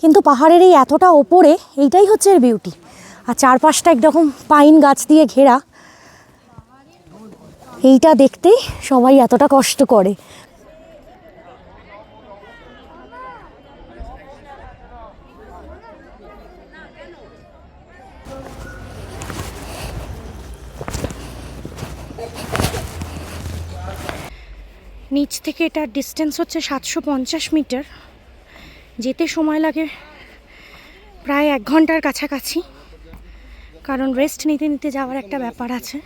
কিন্তু পাহাড়ের এই এতটা ওপরে এইটাই হচ্ছে এর বিউটি আর চারপাশটা একরকম পাইন গাছ দিয়ে ঘেরা। এইটা দেখতেই সবাই এতটা কষ্ট করে। নিচ থেকে এটার ডিস্টেন্স হচ্ছে সাতশো পঞ্চাশ মিটার যেতে সময় লাগে। প্রায় এক ঘণ্টার কাছাকাছি। কারণ রেস্ট নিতে নিতে যাওয়ার একটা ব্যাপার আছে।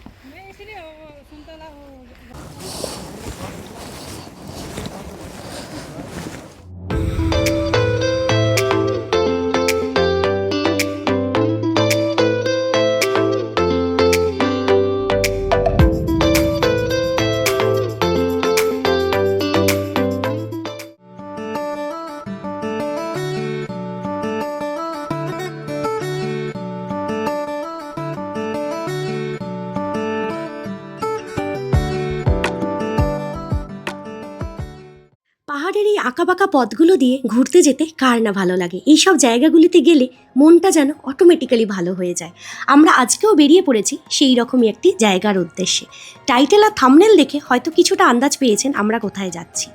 আঁকাবাঁকা পথগুলো দিয়ে ঘুরতে যেতে কার না ভালো লাগে? এইসব জায়গাগুলিতে গেলে মনটা যেন অটোমেটিক্যালি ভালো হয়ে যায়। আমরা আজকেও বেরিয়ে পড়েছি সেই রকমই একটি জায়গার উদ্দেশ্যে। টাইটেল আর থামনেল দেখে হয়তো কিছুটা আন্দাজ পেয়েছেন আমরা কোথায় যাচ্ছি।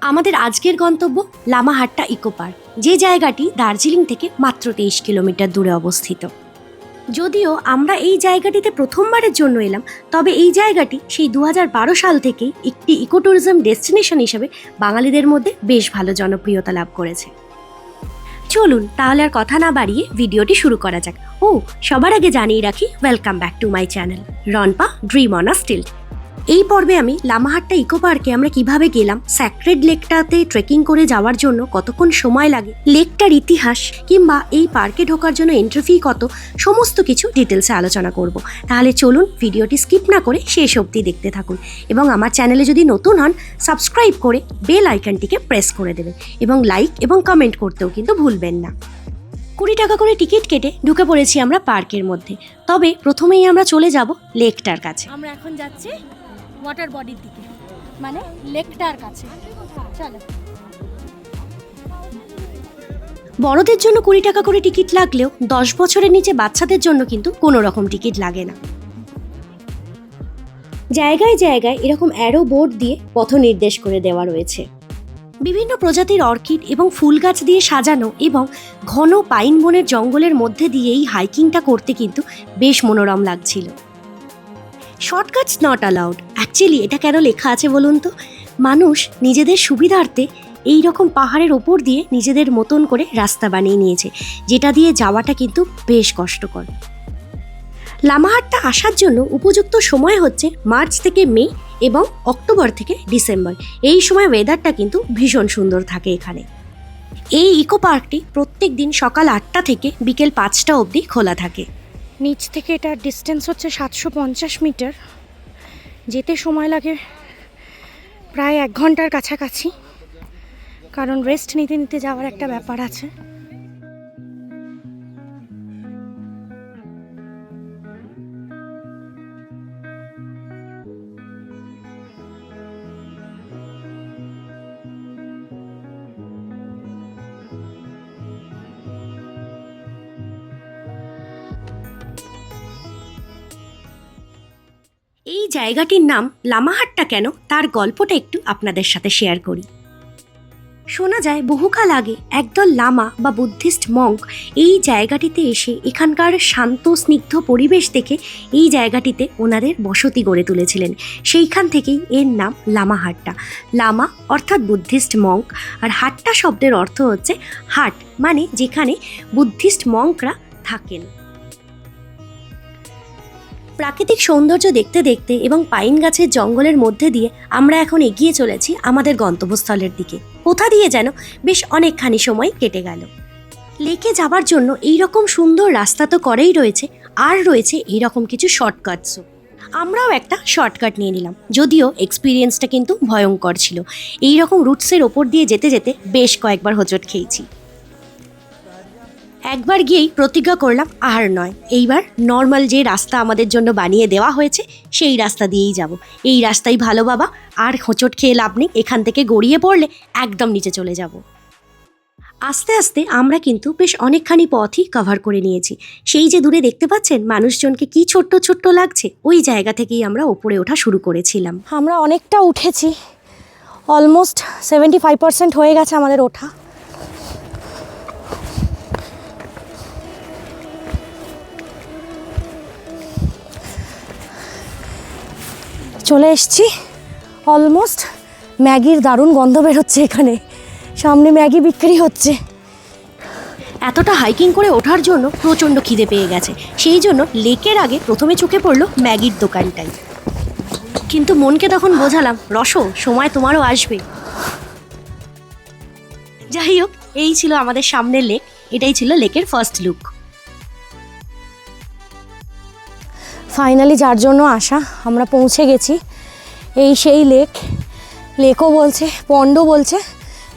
আমাদের আজকের গন্তব্য লামাহাট্টা ইকো পার্ক। যে জায়গাটি দার্জিলিং থেকে মাত্র তেইশ কিলোমিটার দূরে অবস্থিত। যদিও আমরা এই জায়গাটিতে প্রথমবারের জন্য এলাম, তবে এই জায়গাটি সেই দু হাজার বারো সাল থেকেই একটি ইকো ট্যুরিজম ডেস্টিনেশন হিসেবে বাঙালিদের মধ্যে বেশ ভালো জনপ্রিয়তা লাভ করেছে। চলুন তাহলে আর কথা না বাড়িয়ে ভিডিওটি শুরু করা যাক। ও, সবার আগে জানিয়ে রাখি welcome back to my channel রনপা dream on a steel এই পর্বে আমি লামাহাট্টা ইকো পার্কে আমরা কীভাবে গেলাম স্যাক্রেড লেকটাতে ট্রেকিং করে যাওয়ার জন্য কতক্ষণ সময় লাগে লেকটার ইতিহাস কিংবা এই পার্কে ঢোকার জন্য এন্ট্রি ফি কত, সমস্ত কিছু ডিটেলসে আলোচনা করব। তাহলে চলুন ভিডিওটি স্কিপ না করে শেষ অবধি দেখতে থাকুন এবং আমার চ্যানেলে যদি নতুন হন সাবস্ক্রাইব করে বেল আইকনটিকে প্রেস করে দেবেন এবং লাইক এবং কমেন্ট করতেও কিন্তু ভুলবেন না। কুড়ি টাকা করে টিকিট কেটে ঢুকে পড়েছি আমরা পার্কের মধ্যে। তবে প্রথমেই আমরা চলে যাব লেকটার কাছে। আমরা এখন যাচ্ছি ওয়াটার বডির দিকে। মানে লেকটার কাছে। চলো। বড়দের জন্য কুড়ি টাকা করে টিকিট লাগলেও দশ বছরের নিচে বাচ্চাদের জন্য কিন্তু কোনো রকম টিকিট লাগে না। জায়গায় জায়গায় এরকম অ্যারো বোর্ড দিয়ে পথ নির্দেশ করে দেওয়া রয়েছে। বিভিন্ন প্রজাতির অর্কিড এবং ফুল গাছ দিয়ে সাজানো এবং ঘন পাইন বনের জঙ্গলের মধ্যে দিয়ে এই হাইকিংটা করতে কিন্তু বেশ মনোরম লাগছিল। শর্টকাটস নট অ্যালাউড অ্যাকচুয়ালি এটা কেন লেখা আছে বলুন তো? মানুষ নিজেদের সুবিধার্থে এই রকম পাহাড়ের ওপর দিয়ে নিজেদের মতন করে রাস্তা বানিয়ে নিয়েছে, যেটা দিয়ে যাওয়াটা কিন্তু বেশ কষ্টকর। লামাহাটটা আসার জন্য উপযুক্ত সময় হচ্ছে মার্চ থেকে মে এবং অক্টোবর থেকে ডিসেম্বর। এই সময় ওয়েদারটা কিন্তু ভীষণ সুন্দর থাকে এখানে। এই ইকো পার্কটি প্রত্যেক দিন সকাল আটটা থেকে বিকেল পাঁচটা অবধি খোলা থাকে। নিচ থেকে এটার ডিস্টেন্স হচ্ছে সাতশো পঞ্চাশ মিটার যেতে সময় লাগে প্রায় এক ঘণ্টার কাছাকাছি। কারণ রেস্ট নিতে নিতে যাওয়ার একটা ব্যাপার আছে। এই জায়গাটির নাম লামাহাট্টা কেন? তার গল্পটা একটু আপনাদের সাথে শেয়ার করি। শোনা যায়, বহুকাল আগে একদল লামা বা বুদ্ধিস্ট মঙ্ক এই জায়গাটিতে এসে এখানকার শান্ত, স্নিগ্ধ পরিবেশ দেখে এই জায়গাটিতে ওনাদের বসতি গড়ে তুলেছিলেন। সেইখান থেকেই এর নাম লামাহাট্টা। লামা অর্থাৎ বুদ্ধিস্ট মঙ্ক, আর হাট্টা শব্দের অর্থ হচ্ছে হাট মানে যেখানে বুদ্ধিস্ট মঙ্করা থাকেন। প্রাকৃতিক সৌন্দর্য দেখতে দেখতে এবং পাইন গাছের জঙ্গলের মধ্যে দিয়ে আমরা এখন এগিয়ে চলেছি আমাদের গন্তব্যস্থলের দিকে। কোথা দিয়ে যেন বেশ অনেকখানি সময় কেটে গেল। লেকে যাবার জন্য এই রকম সুন্দর রাস্তা তো করেই রয়েছে, আর রয়েছে এই রকম কিছু শর্টকাটসও আমরাও একটা শর্টকাট নিয়ে নিলাম, যদিও এক্সপিরিয়েন্সটা কিন্তু ভয়ঙ্কর ছিল। এই রকম রুটসের ওপর দিয়ে যেতে যেতে বেশ কয়েকবার হোঁচট খেয়েছি। একবার গিয়েই প্রতিজ্ঞা করলাম, আর নয়। এইবার নর্মাল যে রাস্তা আমাদের জন্য বানিয়ে দেওয়া হয়েছে, সেই রাস্তা দিয়েই যাব। এই রাস্তাই ভালো, বাবা। আর হোঁচট খেয়ে লাভ নেই। এখান থেকে গড়িয়ে পড়লে একদম নিচে চলে যাব। আস্তে আস্তে আমরা কিন্তু বেশ অনেকখানি পথই কভার করে নিয়েছি। সেই যে দূরে দেখতে পাচ্ছেন, মানুষজনকে কি ছোট্ট ছোট্ট লাগছে, ওই জায়গা থেকেই আমরা ওপরে ওঠা শুরু করেছিলাম। আমরা অনেকটা উঠেছি। অলমোস্ট সেভেন্টি ফাইভ পার্সেন্ট হয়ে গেছে আমাদের ওঠা। চলে এসছি। অলমোস্ট ম্যাগির দারুণ গন্ধ বেরোচ্ছে এখানে। সামনে ম্যাগি বিক্রি হচ্ছে। এতটা হাইকিং করে ওঠার জন্য প্রচণ্ড খিদে পেয়ে গেছে। সেই জন্য লেকের আগে প্রথমে চোখে পড়ল ম্যাগির দোকানটাই। কিন্তু মনকে তখন বোঝালাম, রসো, সময় তোমারও আসবে। যাই হোক, এই ছিল আমাদের সামনের লেক। এটাই ছিল লেকের ফার্স্ট লুক ফাইনালি যার জন্য আসা আমরা পৌঁছে গেছি। এই সেই লেক লেকও বলছে পন্ডও বলছে।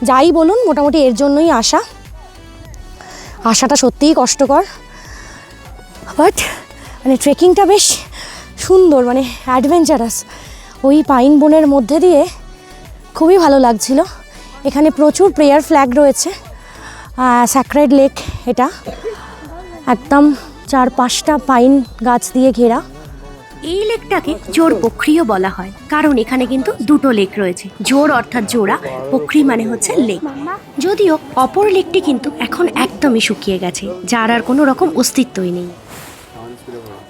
যাই বলুন, মোটামুটি এর জন্যই আসা আসাটা সত্যিই কষ্টকর। বাট মানে ট্রেকিংটা বেশ সুন্দর মানে অ্যাডভেঞ্চারাস ওই পাইন বনের মধ্যে দিয়ে খুবই ভালো লাগছিল। এখানে প্রচুর প্রেয়ার ফ্ল্যাগ রয়েছে। স্যাক্রেড লেক এটা। একদম চার পাঁচটা পাইন গাছ দিয়ে ঘেরা। এই লেকটাকে জোর পক্ষীও বলা হয় কারণ এখানে কিন্তু দুটো লেক রয়েছে। জোর অর্থাৎ জোড়া পক্ষী মানে হচ্ছে লেক। যদিও অপর লেকটি কিন্তু এখন একদমই শুকিয়ে গেছে যার আর কোনো রকম অস্তিত্বই নেই।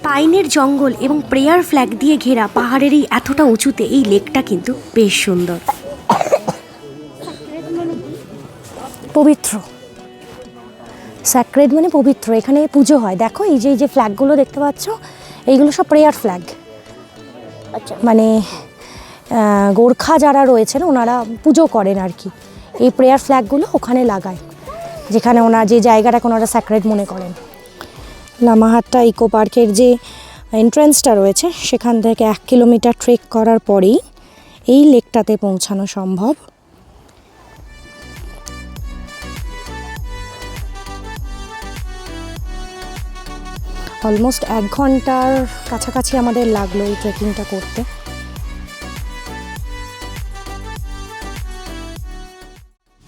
পাইনের জঙ্গল এবং প্রেয়ার ফ্ল্যাগ দিয়ে ঘেরা পাহাড়ের এই এতটা উঁচুতে এই লেকটা কিন্তু বেশ সুন্দর। পবিত্র। স্যাক্রেড মানে পবিত্র এখানে পুজো হয়। দেখো এই যে এই যে ফ্ল্যাগগুলো দেখতে পাচ্ছ এইগুলো সব প্রেয়ার ফ্ল্যাগ আচ্ছা। মানে গোর্খা যারা রয়েছেন ওনারা পুজো করেন আর কি। এই প্রেয়ার ফ্ল্যাগগুলো ওখানে লাগায় যেখানে ওনার যে জায়গাটাকে ওনারা স্যাক্রেড মনে করেন। লামাহাট্টা ইকো পার্কের যে এন্ট্রান্সটা রয়েছে সেখান থেকে এক কিলোমিটার ট্রেক করার পরেই এই লেকটাতে পৌঁছানো সম্ভব। অলমোস্ট এক ঘণ্টার কাছাকাছি আমাদের লাগল এই ট্রেকিংটা করতে।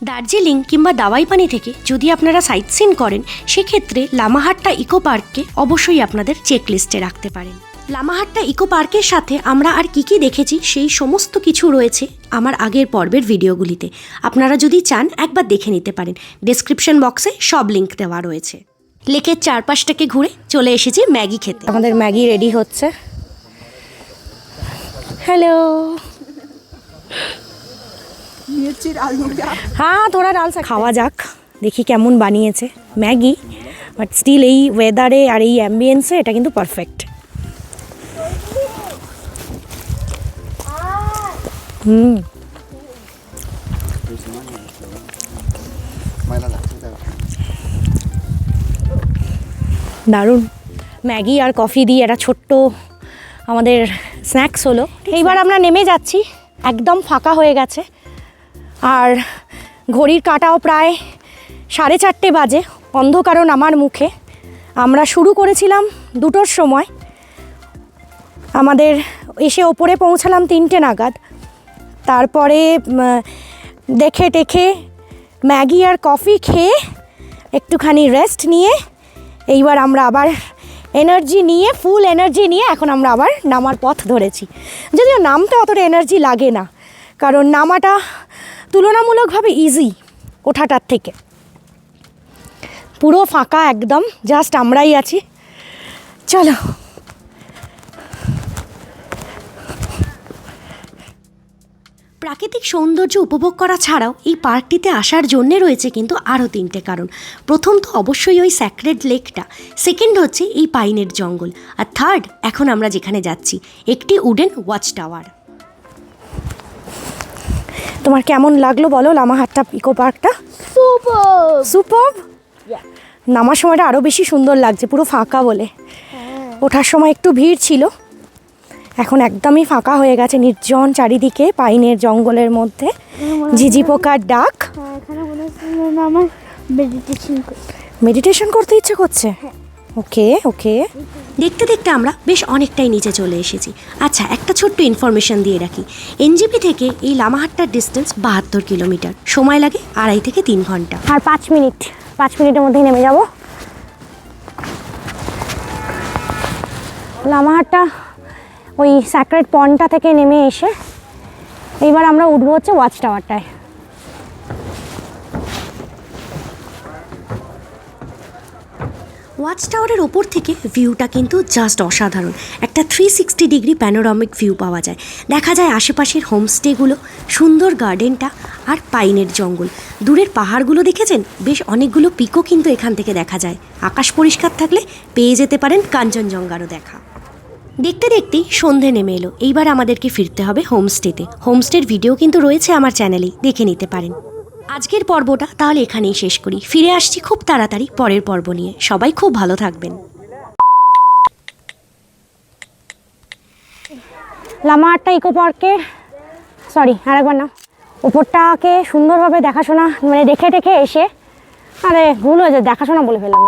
দার্জিলিং কিংবা দাওয়াইপানি থেকে যদি আপনারা সাইট সিন করেন, সেক্ষেত্রে লামাহাট্টা ইকো পার্ককে অবশ্যই আপনাদের চেক লিস্টে রাখতে পারেন। লামাহাট্টা ইকো পার্কের সাথে আমরা আর কি কি দেখেছি, সেই সমস্ত কিছু রয়েছে আমার আগের পর্বের ভিডিওগুলিতে। আপনারা যদি চান, একবার দেখে নিতে পারেন। ডেসক্রিপশন বক্সে সব লিঙ্ক দেওয়া রয়েছে। লেকের চারপাশটাকে ঘুরে চলে এসেছি ম্যাগি খেতে। আমাদের ম্যাগি রেডি হচ্ছে। হ্যালো। হ্যাঁ তোরা ডাল খাওয়া যাক, দেখি কেমন বানিয়েছে ম্যাগি। বাট স্টিল এই ওয়েদারে আর এই অ্যাম্বিয়েন্সে এটা কিন্তু পারফেক্ট হুম। দারুণ। ম্যাগি আর কফি দিয়ে একটা ছোট্ট আমাদের স্ন্যাক্স হলো। এইবার আমরা নেমে যাচ্ছি। একদম ফাঁকা হয়ে গেছে। আর ঘড়ির কাঁটাও প্রায় সাড়ে চারটে বাজে। অন্ধকারণ আমার মুখে। আমরা শুরু করেছিলাম দুটোর সময়। আমাদের এসে ওপরে পৌঁছালাম তিনটে নাগাদ। তারপরে দেখে টেখে ম্যাগি আর কফি খেয়ে একটুখানি রেস্ট নিয়ে এইবার আমরা আবার এনার্জি নিয়ে ফুল এনার্জি নিয়ে এখন আমরা আবার নামার পথ ধরেছি। যদিও নামতে অতটা এনার্জি লাগে না, কারণ নামাটা তুলনামূলকভাবে ইজি ওঠাটার থেকে। পুরো ফাঁকা একদম জাস্ট আমরাই আছি। চলো। প্রাকৃতিক সৌন্দর্য উপভোগ করা ছাড়াও এই পার্কটিতে আসার জন্যে রয়েছে কিন্তু আরও তিনটে কারণ। প্রথম তো অবশ্যই ওই স্যাক্রেড লেকটা সেকেন্ড হচ্ছে এই পাইনের জঙ্গল আর থার্ড এখন আমরা যেখানে যাচ্ছি একটি উডেন ওয়াচ টাওয়ার তোমার কেমন লাগল বলো লামাহাট্টা ইকো পার্কটা সুপার নামার সময়টা আরও বেশি সুন্দর লাগছে পুরো ফাঁকা বলে। ওঠার সময় একটু ভিড় ছিল এখন একদমই ফাঁকা হয়ে গেছে নির্জন চারিদিকে পাইনের জঙ্গলের মধ্যে। ঝিঝি পোকার ডাক। হ্যাঁ, আমার মেডিটেশন মেডিটেশন করতে ইচ্ছে করছে? ওকে ওকে। দেখতে দেখতে আমরা বেশ অনেকটাই নিচে চলে এসেছি। আচ্ছা একটা ছোট্ট ইনফরমেশন দিয়ে রাখি। এনজিপি থেকে এই লামাহাট্টার ডিস্টেন্স বাহাত্তর কিলোমিটার। সময় লাগে আড়াই থেকে তিন ঘণ্টা। আর পাঁচ মিনিট। পাঁচ মিনিটের মধ্যেই নেমে যাব। লামাহাটটা ওই স্যাক্রেট পন্ডটা থেকে নেমে এসে এইবার আমরা উঠবো হচ্ছে ওয়াচ টাওয়ারটায় ওয়াচ টাওয়ারের ওপর থেকে ভিউটা কিন্তু জাস্ট অসাধারণ। একটা three sixty degree panoramic view পাওয়া যায়। দেখা যায় আশেপাশের হোমস্টেগুলো সুন্দর গার্ডেনটা আর পাইনের জঙ্গল। দূরের পাহাড়গুলো দেখেছেন? বেশ অনেকগুলো পিকও কিন্তু এখান থেকে দেখা যায়। আকাশ পরিষ্কার থাকলে পেয়ে যেতে পারেন কাঞ্চনজঙ্ঘারও দেখা। দেখতে দেখতেই সন্ধে নেমে এলো। এইবার আমাদেরকে ফিরতে হবে হোমস্টেতে। হোমস্টের ভিডিও কিন্তু রয়েছে আমার চ্যানেলেই দেখে নিতে পারেন। আজকের পর্বটা তাহলে এখানেই শেষ করি। ফিরে আসছি খুব তাড়াতাড়ি পরের পর্ব নিয়ে। সবাই খুব ভালো থাকবেন। লামাহাট্টা ইকো পার্কে সরি আরেকবার না উপরটাকে সুন্দরভাবে দেখাশোনা মানে দেখে দেখে এসে, আরে ভুল হয়ে যায় দেখাশোনা বলে ফেললাম।